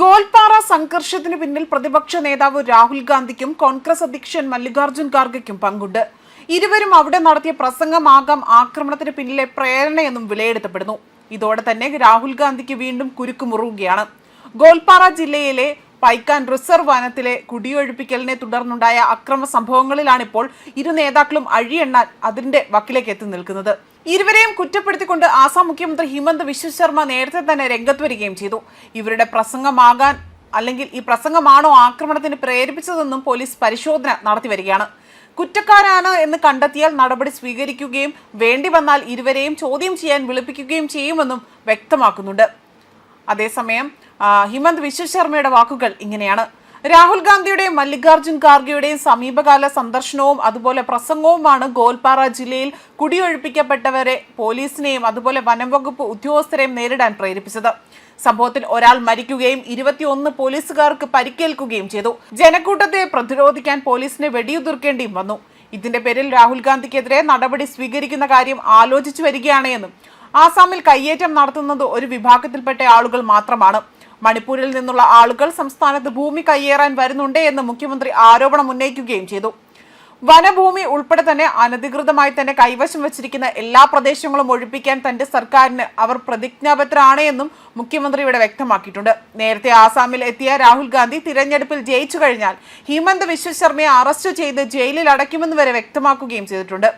ഗോൽപ്പാറ സംഘർഷത്തിന് പിന്നിൽ പ്രതിപക്ഷ നേതാവ് രാഹുൽ ഗാന്ധിക്കും കോൺഗ്രസ് അധ്യക്ഷൻ മല്ലികാർജുൻ ഖാർഗെക്കും പങ്കുണ്ട്. ഇരുവരും അവിടെ നടത്തിയ പ്രസംഗമാകാം ആക്രമണത്തിന് പിന്നിലെ പ്രേരണയെന്നും വിലയിരുത്തപ്പെടുന്നു. ഇതോടെ തന്നെ രാഹുൽ ഗാന്ധിക്ക് വീണ്ടും കുരുക്കുമുറുകയാണ് ഗോൽപാറ ജില്ലയിലെ പൈക്കാൻ റിസർവ് വനത്തിലെ കുടിയൊഴിപ്പിക്കലിനെ തുടർന്നുണ്ടായ അക്രമ സംഭവങ്ങളിലാണിപ്പോൾ ഇരു നേതാക്കളും അഴിയെണ്ണാൻ അതിന്റെ വക്കിലേക്ക് എത്തി നിൽക്കുന്നത്. ഇരുവരെയും കുറ്റപ്പെടുത്തിക്കൊണ്ട് ആസാം മുഖ്യമന്ത്രി ഹിമന്ത് വിശ്വ ശർമ്മ നേരത്തെ തന്നെ രംഗത്ത് വരികയും ചെയ്തു. ഇവരുടെ പ്രസംഗമാകാൻ അല്ലെങ്കിൽ ഈ പ്രസംഗമാണോ ആക്രമണത്തിന് പ്രേരിപ്പിച്ചതെന്നും പോലീസ് പരിശോധന നടത്തി വരികയാണ്. കുറ്റക്കാരാണ് എന്ന് കണ്ടെത്തിയാൽ നടപടി സ്വീകരിക്കുകയും വേണ്ടി വന്നാൽ ഇരുവരെയും ചോദ്യം ചെയ്യാൻ വിളിപ്പിക്കുകയും ചെയ്യുമെന്നും വ്യക്തമാക്കുന്നുണ്ട്. അതേസമയം ഹിമന്ത് വിശ്വശർമ്മയുടെ വാക്കുകൾ ഇങ്ങനെയാണ്. രാഹുൽ ഗാന്ധിയുടെയും മല്ലികാർജുൻ ഖാർഗെയുടെയും സമീപകാല സന്ദർശനവും അതുപോലെ പ്രസംഗവുമാണ് ഗോൽപാറ ജില്ലയിൽ കുടിയൊഴിപ്പിക്കപ്പെട്ടവരെ പോലീസിനെയും അതുപോലെ വനംവകുപ്പ് ഉദ്യോഗസ്ഥരെയും നേരിടാൻ പ്രേരിപ്പിച്ചത്. സംഭവത്തിൽ ഒരാൾ മരിക്കുകയും ഇരുപത്തിയൊന്ന് പോലീസുകാർക്ക് പരിക്കേൽക്കുകയും ചെയ്തു. ജനക്കൂട്ടത്തെ പ്രതിരോധിക്കാൻ പോലീസിനെ വെടിയുതിർക്കേണ്ടിയും വന്നു. ഇതിന്റെ പേരിൽ രാഹുൽ ഗാന്ധിക്കെതിരെ നടപടി സ്വീകരിക്കുന്ന കാര്യം ആലോചിച്ചു വരികയാണ് എന്നും ആസാമിൽ കയ്യേറ്റം നടത്തുന്നത് ഒരു വിഭാഗത്തിൽപ്പെട്ട ആളുകൾ മാത്രമാണ്. മണിപ്പൂരിൽ നിന്നുള്ള ആളുകൾ സംസ്ഥാനത്ത് ഭൂമി കയ്യേറാൻ വരുന്നുണ്ട് എന്ന് മുഖ്യമന്ത്രി ആരോപണം ഉന്നയിക്കുകയും ചെയ്തു. വനഭൂമി ഉൾപ്പെടെ തന്നെ അനധികൃതമായി തന്നെ കൈവശം വച്ചിരിക്കുന്ന എല്ലാ പ്രദേശങ്ങളും ഒഴിപ്പിക്കാൻ തന്റെ സർക്കാരിന് അവർ പ്രതിജ്ഞാബദ്ധരാണ് എന്നും മുഖ്യമന്ത്രി ഇവിടെ വ്യക്തമാക്കിയിട്ടുണ്ട്. നേരത്തെ ആസാമിൽ എത്തിയ രാഹുൽ ഗാന്ധി തിരഞ്ഞെടുപ്പിൽ ജയിച്ചു കഴിഞ്ഞാൽ ഹിമന്ത് വിശ്വശർമ്മയെ അറസ്റ്റ് ചെയ്ത് ജയിലിൽ അടയ്ക്കുമെന്ന് വരെ വ്യക്തമാക്കുകയും ചെയ്തിട്ടുണ്ട്.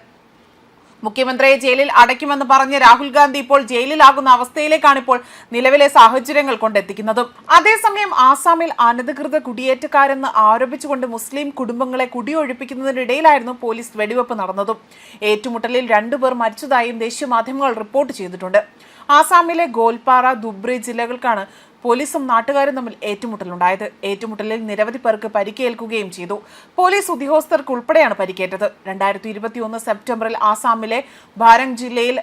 മുഖ്യമന്ത്രിയെ ജയിലിൽ അടയ്ക്കുമെന്ന് പറഞ്ഞ രാഹുൽ ഗാന്ധി ഇപ്പോൾ ജയിലിലാകുന്ന അവസ്ഥയിലേക്കാണ് ഇപ്പോൾ നിലവിലെ സാഹചര്യങ്ങൾ കൊണ്ടെത്തിക്കുന്നത്. അതേസമയം ആസാമിൽ അനധികൃത കുടിയേറ്റക്കാരെന്ന് ആരോപിച്ചുകൊണ്ട് മുസ്ലിം കുടുംബങ്ങളെ കുടിയൊഴിപ്പിക്കുന്നതിനിടയിലായിരുന്നു പോലീസ് വെടിവെപ്പ് നടന്നതും. ഏറ്റുമുട്ടലിൽ രണ്ടുപേർ മരിച്ചതായും ദേശീയ മാധ്യമങ്ങൾ റിപ്പോർട്ട് ചെയ്തിട്ടുണ്ട്. ആസാമിലെ ഗോൽപാറ ദുബ്രി ജില്ലകൾക്കാണ് പോലീസും നാട്ടുകാരും തമ്മിൽ ഏറ്റുമുട്ടലുണ്ടായത്. ഏറ്റുമുട്ടലിൽ നിരവധി പേർക്ക് പരിക്കേൽക്കുകയും ചെയ്തു. പോലീസ് ഉദ്യോഗസ്ഥർക്ക് ഉൾപ്പെടെയാണ് പരിക്കേറ്റത്. രണ്ടായിരത്തി സെപ്റ്റംബറിൽ ആസാമിലെ ബാരങ് ജില്ലയിൽ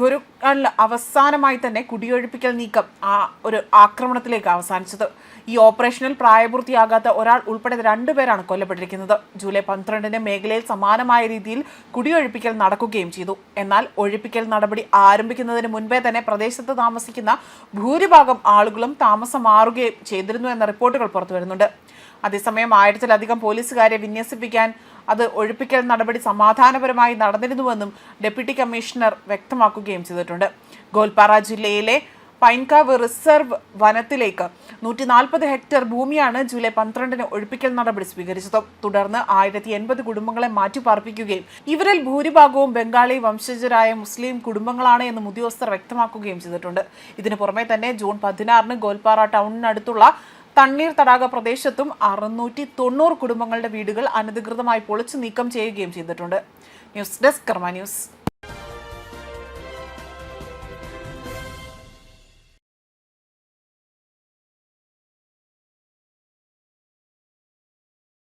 ഗുരുക്കളിൽ അവസാനമായി തന്നെ കുടിയൊഴിപ്പിക്കൽ നീക്കം ആ ഒരു ആക്രമണത്തിലേക്ക് അവസാനിച്ചത്. ഈ ഓപ്പറേഷനിൽ പ്രായപൂർത്തിയാകാത്ത ഒരാൾ ഉൾപ്പെടെ രണ്ടുപേരാണ് കൊല്ലപ്പെട്ടിരിക്കുന്നത്. ജൂലൈ പന്ത്രണ്ടിന് മേഖലയിൽ സമാനമായ രീതിയിൽ കുടിയൊഴിപ്പിക്കൽ നടക്കുകയും ചെയ്തു. എന്നാൽ ഒഴിപ്പിക്കൽ നടപടി ആരംഭിക്കുന്നതിന് മുൻപേ തന്നെ പ്രദേശത്ത് താമസിക്കുന്ന ഭൂരിഭാഗം ആളുകളും താമസം മാറുകയും ചെയ്തിരുന്നു എന്ന റിപ്പോർട്ടുകൾ പുറത്തു വരുന്നുണ്ട് അതേസമയം ആയിരത്തിലധികം പോലീസുകാരെ വിന്യസിപ്പിക്കാൻ അത് ഒഴിപ്പിക്കൽ നടപടി സമാധാനപരമായി നടന്നിരുന്നുവെന്നും ഡെപ്യൂട്ടി കമ്മീഷണർ വ്യക്തമാക്കുകയും ചെയ്തിട്ടുണ്ട്. ഗോൽപ്പാറ ജില്ലയിലെ പൈൻകാവ് റിസർവ് വനത്തിലേക്ക് നൂറ്റി നാൽപ്പത് ഹെക്ടർ ഭൂമിയാണ് ജൂലൈ പന്ത്രണ്ടിന് ഒഴിപ്പിക്കൽ നടപടി സ്വീകരിച്ചത്. തുടർന്ന് ആയിരത്തി എൺപത് കുടുംബങ്ങളെ മാറ്റിപ്പാർപ്പിക്കുകയും ഇവരിൽ ഭൂരിഭാഗവും ബംഗാളി വംശജരായ മുസ്ലിം കുടുംബങ്ങളാണ് എന്ന് ഉദ്യോഗസ്ഥർ വ്യക്തമാക്കുകയും ചെയ്തിട്ടുണ്ട്. ഇതിനു പുറമെ തന്നെ ജൂൺ പതിനാറിന് ഗോൽപ്പാറ ടൗണിനടുത്തുള്ള തണ്ണീർ തടാക പ്രദേശത്തും അറുന്നൂറ്റി തൊണ്ണൂറ് കുടുംബങ്ങളുടെ വീടുകൾ അനധികൃതമായി പൊളിച്ചു നീക്കം ചെയ്യുകയും ചെയ്തിട്ടുണ്ട്. News desk Karma news.